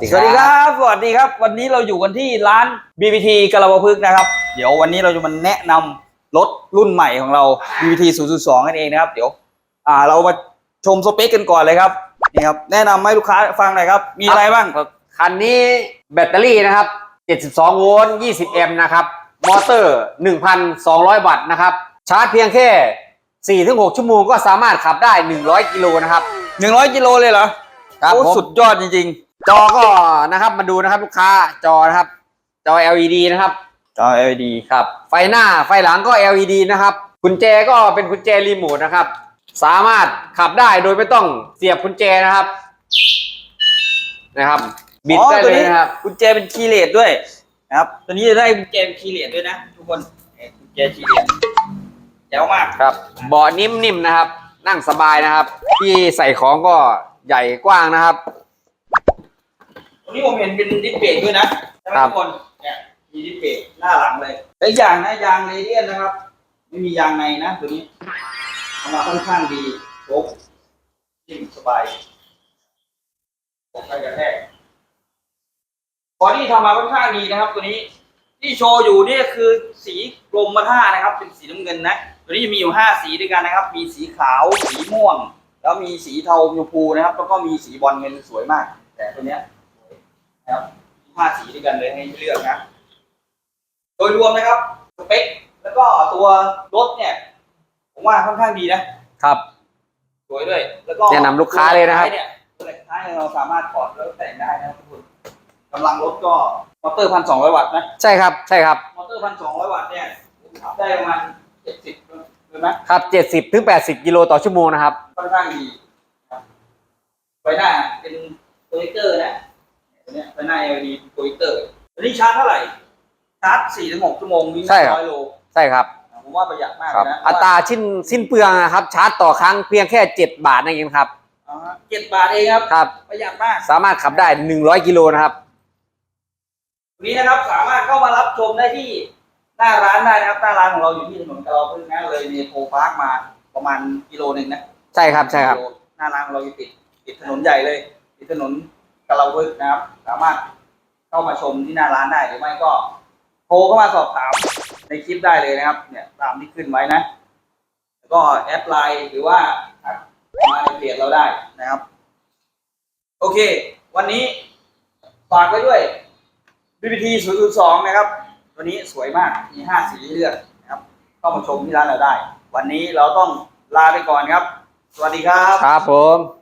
ดีสวัสดีครับสวัสดีครับ วันนี้เราอยู่กันที่ร้าน BBT กระบะพึกษ์นะครับ เดี๋ยววันนี้เราจะมาแนะนำรถรุ่นใหม่ของเรา BBT 002กันเองนะครับ เดี๋ยว อ่าเรามาชมสเปคกันก่อนเลยครับนี่ครับแนะนำให้ลูกค้าฟังหน่อยครับ มีอะไรบ้างคันนี้แบตเตอรี่นะครับ 72 โวลต์ 20 แอมป์นะครับ มอเตอร์ 1,200 วัตต์นะครับ ชาร์จเพียงแค่ 4-6 ชั่วโมงก็สามารถขับได้ 100 กิโลนะครับ 100 กิโลเลยเหรอครับโอ้ผมสุดยอดจริง จอก็นะครับมาดูนะครับลูกค้าจอนะครับ จอ LED นะครับๆจอ LED ครับ ไฟหน้าไฟหลังก็ LED นะครับกุญแจก็เป็นกุญแจรีโมทนะครับ สามารถขับได้โดยไม่ต้องเสียบกุญแจนะครับ นะครับ บิดอ๋อได้ตัวเลยนี้นะครับ กุญแจเป็นคีย์เลสด้วยนะครับ ตัวนี้จะได้กุญแจเป็นคีย์เลสด้วยนะ ทุกคนเนี่ยกุญแจคีย์เลสแจ๋วมากครับเบาะนิ่มๆนะครับ นั่งสบายนะครับ ที่ใส่ของก็ใหญ่กว้างนะครับ ตรงนี้ผมเห็นเป็นดิสเบรกด้วยนะใช่ไหมครับทุกคนเนี่ยมีดิสเบรกหน้าหลังเลยและอีกอย่างนะยางเรเดียนนะครับ ไม่มียางในนะตัวนี้ทำมาค่อนข้างดีโชคนิ่มสบายตกไปกระแทกบอดี้ทำมาค่อนข้างดีนะครับ ตัวนี้ที่โชว์อยู่เนี่ยคือสีกรมท่านะครับ เป็นสีน้ำเงินนะ ตัวนี้จะมีอยู่ห้าสีด้วยกันนะครับ มีสีขาว สีม่วง แล้วมีสีเทาชมพูนะครับ แล้วก็มีสีบอลเงินสวยมาก แต่ตัวเนี้ยสวย นะครับมีห้าสีด้วยกันเลยให้เลือกนะ โดยรวมนะครับสเปคแล้วก็ตัวรถเนี่ย ผมว่าค่อนข้างดีนะครับ สวยด้วย แล้วก็แนะนำลูกค้าเลยนะครับ ตัวหกท้เนี่ยตัวเหล็กท้ายเราสามารถถอดแล้วแต่งได้นะครับทุกคนกำลังรถก็มอเตอร์พันสองร้อยวัตต์นะ ใช่ครับใช่ครับ มอเตอร์พันสองร้อยวัตต์เนี่ยขับได้ประมาณเจ็ดสิบเลยไหมครับ70ถึง80กิโลต่อชั่วโมงนะครับ ค่อนข้างดีครับไฟหน้าเป็นโปรเจคเตอร์นะ ตัวเนี้ยไฟหน้า LED โปรเจคเตอร์ตัวนี้ชาร์จเท่าไหร่ ชาร์จสี่ถึงหกชั่วโมงวิ่งใช่ครับ ร้อยโลใช่ครับผมว่าประหยัดมากคเลรับยนะอัตราชิ้นสิ้นเปลืองนะครับ ชาร์จต่อครั้งเพียงแค่ 7 บาทนั่นเองครับเจ็ดบาทเองครับ ครับ ประหยัดมาก สามารถขับได้ 100 กิโลนะครับ วันนี้นะครับสามารถเข้ามารับชมได้ที่หน้าร้านได้นะครับหน้าร้านของเราอยู่ที่ถนนกระรอกพึ่งนะเลยเมโทรพาร์คมาประมาณกิโลหนึ่งนะใช่ครับ ใช่ครับ กิโลหน้าร้านของเราอยู่ติดติดถนนใหญ่เลยติดถนน กระรอกนะครับ สามารถเข้ามาชมที่หน้าร้านได้หรือไม่ก็ โทรเข้ามาสอบถามในคลิปได้เลยนะครับ เนี่ยตามที่ขึ้นไว้นะ แล้วก็แอดไลน์หรือว่ามาในเพจเราได้นะครับ โอเค วันนี้ฝากไว้ด้วย BBT 002 นะครับ ตัวนี้สวยมากมี 5 สีเลือกนะครับ เข้ามาชมที่ร้านเราได้ วันนี้เราต้องลาไปก่อนครับ สวัสดีครับ ครับผม